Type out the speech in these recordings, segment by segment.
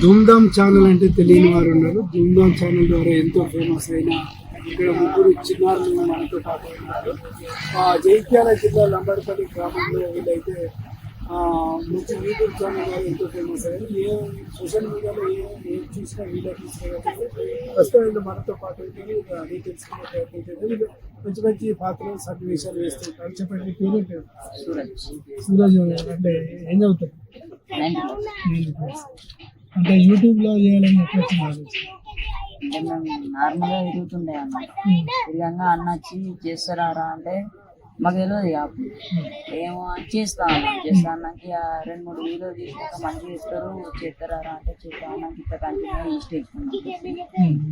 Dhoom Dham channel అంటే తెలియని వారు ఉన్నారు. ధూమ్ధామ్ ఛానల్ ద్వారా ఎంతో ఫేమస్ అయిన ఇక్కడ ముగ్గురు చిన్నారులు మనతో పాటు ఉన్నారు. ఆ, జగిత్యాల జిల్లా లంబడపల్లి గ్రామంలో వీళ్ళైతే మంచి యూట్యూబ్ ఛానల్ ద్వారా ఎంతో ఫేమస్ అయ్యారు. ఏ సోషల్ మీడియాలో ఏ ఏం చూసినా వీడియో కాబట్టి ప్రస్తుతం వీళ్ళు మనతో పాటు అదే తెలుసుకునే ప్రయత్నం వీళ్ళు మంచి మంచి పాత్రలు సన్నివేశాలు వేస్తుంటారు చెప్పండి పేరు? సూరజ్. అంటే ఏం చదువుతారు. అంటే యూట్యూబ్లో చేయాలని ఆలోచన? అంటే మేము నార్మల్గా తిరుగుతుండే అన్న తిరగంగా అన్న వచ్చి చేస్తారా రా అంటే మాకు తెలియదు ఇక అప్పుడు. ఏమో చేస్తా అన్న. చేస్తా అన్నాక రెండు మూడు వీడియో తీసినాక మంచిగా ఇస్తారు చేస్తారా రా అంటే చేస్తా అన్నాక ఇట్లా కంటిన్యూ ఇష్ట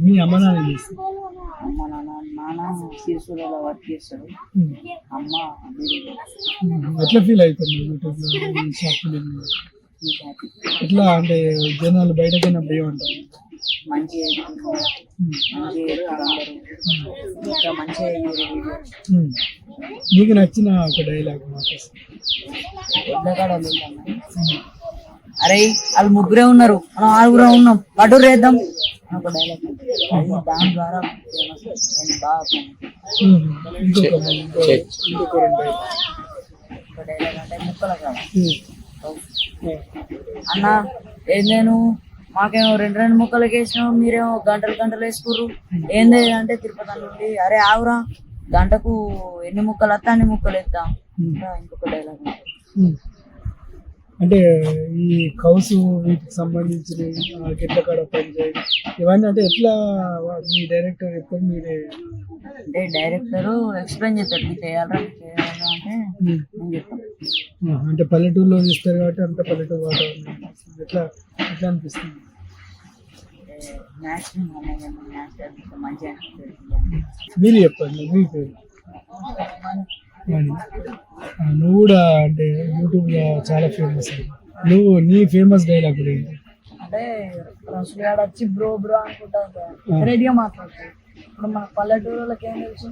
మీ అమ్మ నాన్న చేస్తారు? అమ్మ నాన్న నాన్న సిరిసూలలో వర్క్ చేస్తాడు. ఉమ్, అమ్మ ఎట్లా ఫీల్ అవుతుంది? ఎట్లా అంటే జనాలు బయట పోయినప్పుడు ఏమంటారు. మీకు నచ్చిన ఒక డైలాగ్ అరే వాళ్ళు ముగ్గురే ఉన్నారు. మనం ఆరుగురే ఉన్నాం. పటు రేద్దాం. ఒక డైలాగ్ దాని ద్వారా ఇంకొక డైలాగ్ అంటే ముక్కల కాదు ఉమ్, అన్న ఏం నేను? మాకేమో రెండు రెండు ముక్కలకి వేసినావు మీరేమో గంటలు గంటలు వేసుకుర్రు. ఏంది అంటే తిరుపతి నుండి అరే ఆవురా గంటకు ఎన్ని ముక్కలు వస్తా అన్ని ముక్కలు వేద్దాం. ఇంకా ఇంకొక డైలాగ్. అంటే ఈ కౌస్ వీటికి సంబంధించిన గిట్ల కాడ పనిచేయడం ఇవన్నీ అంటే ఎట్లా మీ డైరెక్టర్ ఎప్పుడు మీరే అంటే డైరెక్టర్ ఎక్స్ప్లెయిన్ చేస్తాడు ఇది చేయాలా చేయాలా అంటే. నేను చెప్తాను అంటే పల్లెటూరులో చేస్తారు కాబట్టి అంత పల్లెటూరు వాతావరణం ఎట్లా ఎట్లా అనిపిస్తుంది. మీరు చెప్పండి మీ పేరు? నువ్వు కూడా అంటే యూట్యూబ్లో చాలా ఫేమస్ నువ్వు నీ ఫేమస్ డైలాగ్ ఏంటి? అంటే రసులు వచ్చి బ్రో బ్రో అనుకుంటా రెడీగా మాట్లాడతాడు. ఇప్పుడు మన పల్లెటూరులకి ఏం తెలుసు?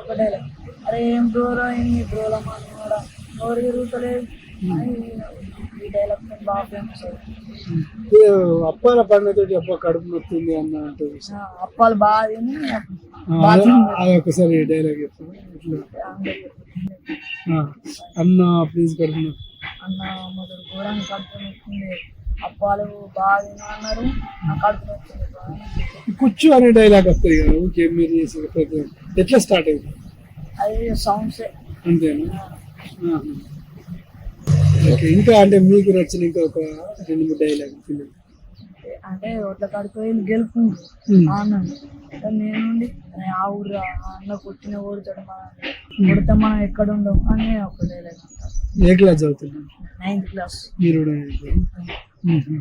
ఒక డైలాగ్ అరే ఏం బ్రోరా ఏంది బ్రోలా మాట్లాడా ఎవరు తిరుగుతలేదు ఈ డైలాగ్ బాగా ఫేమస్ ఏ, అప్పాల పండుగతో అప్ప కడుపు నొత్తుంది అన్న అంటే అప్పాలు బాగా తిని అది ఒకసారి డైలాగ్ చెప్తాను అన్న ప్లీజ్ కడుపు నొప్పి అన్న మొదలు ఘోరంగా కడుపు అప్పాలు బాగా తినా అన్నారు నా కడుపు. కూర్చో అనే డైలాగ్ వస్తుంది కదా ఓకే మీరు చేసే ఎట్లా స్టార్ట్ అయింది అది సౌండ్స్ అంతేనా. ఓకే ఇంకా అంటే మీకు నచ్చిన ఇంకా ఒక రెండు మూడు డైలాగ్ ఫిలిం అంటే ఒట్ల కాడికి పోయి గెలుపుంది Hmm. ఆనంద్. నేనుండి "అరే ఆ ఊరు ఆ అన్న కొట్టిన ఓడుతాడు మనం కొడితే మనం ఎక్కడ ఉండం అని ఒక డైలాగ్ ఏ క్లాస్ చదువుతున్నాను నైన్త్ క్లాస్ మీరు? మ్మ్.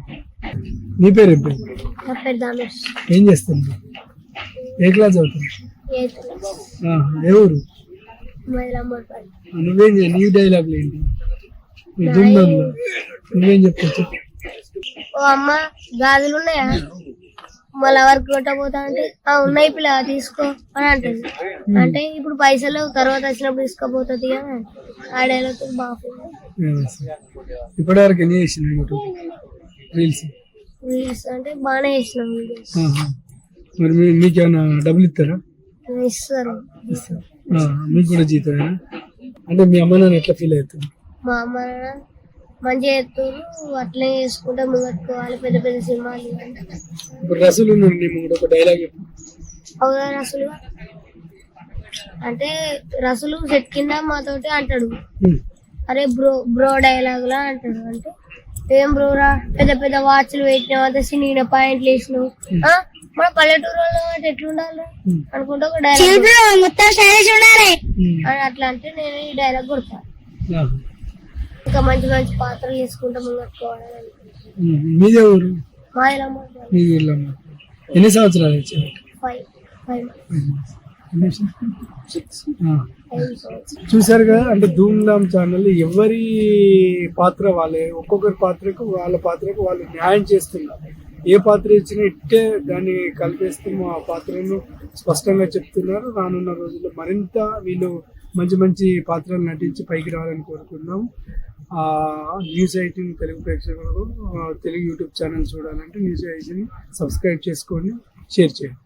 నీ పేరు ఏం పేరు నా పేరు ధనుష్ ఏం చేస్తున్నావు ఏ క్లాస్ ఆహా. ఏ ఊరు? నువ్వేం నీ డైలాగులు ఏంటి? నువ్వేం చెప్తావు చెప్పు. ఓ అమ్మ గాజులు ఉన్నాయా? మళ్ళీ ఎవరికి కొట్టబోతా అంటే ఆ ఉన్నాయి పిల్ల తీసుకో అని అంటుంది. అంటే ఇప్పుడు పైసలు తర్వాత వచ్చినప్పుడు తీసుకోపోతుంది అని అంటుంది. ఆ డైలాగ్ బాగా famous. ఇప్పటివరకు ఎన్ని యూట్యూబ్ రీల్స్? రీల్స్ అంటే బాగానే చేసినాం వీడియోస్. మరి మీకేమైనా డబ్బులు ఇస్తారా. ఇస్తారు. మీకు కూడా జీతమేనా? అంటే మీ అమ్మ నాన్న ఎట్లా ఫీల్ అవుతుంది మా అమ్మ నాన్న ఎత్తులు అట్లే చేసుకుంటే ముంగట్టుకోవాలి పెద్ద పెద్ద సినిమాలు. ఇప్పుడు రసూలు ఒక డైలాగ్ అవునా రసులు అంటే రసులు సెట్ కింద మాతోటి అంటాడు. అరే బ్రో బ్రో డైలాగ్ లా అంటాడు. అంటే ఏం బ్రోరా పెద్ద పెద్ద వాచ్లు పెట్టినావు అంత సినిగిన పాయింట్లు వేసినావు? మన పల్లెటూరు వాళ్ళు అంటే ఎట్లుండాలి. అనుకుంటే ఒక డైలాగ్ మొత్తం ఉండాలి ఉమ్. అని అట్లా అంటే నేను ఈ డైలాగ్ కొడతాను. ఇంకా మంచి మంచి పాత్రలు తీసుకుంటే ఉమ్. మీదే ఊరు మీ ఊర్లో అమ్మ. ఎన్ని సంవత్సరాలు వచ్చారు ఫైవ్ ఫైవ్ చూసారు కదా అంటే ధూమ్ధామ్ ఛానల్ ఎవరి పాత్ర వాళ్ళే ఒక్కొక్కరి పాత్రకు వాళ్ళ పాత్రకు వాళ్ళు న్యాయం చేస్తున్నారు. ఏ పాత్ర ఇచ్చినా ఇట్టే దాన్ని కలిపేస్తూ ఆ పాత్రను స్పష్టంగా చెప్తున్నారు. రానున్న రోజుల్లో మరింత వీళ్ళు మంచి మంచి పాత్రలు నటించి పైకి రావాలని కోరుకుందాం. న్యూస్ ఎయిటీన్ తెలుగు ప్రేక్షకులకు తెలుగు యూట్యూబ్ ఛానల్ చూడాలంటే న్యూస్ ఎయిటీన్ సబ్స్క్రైబ్ చేసుకోండి షేర్ చేయండి.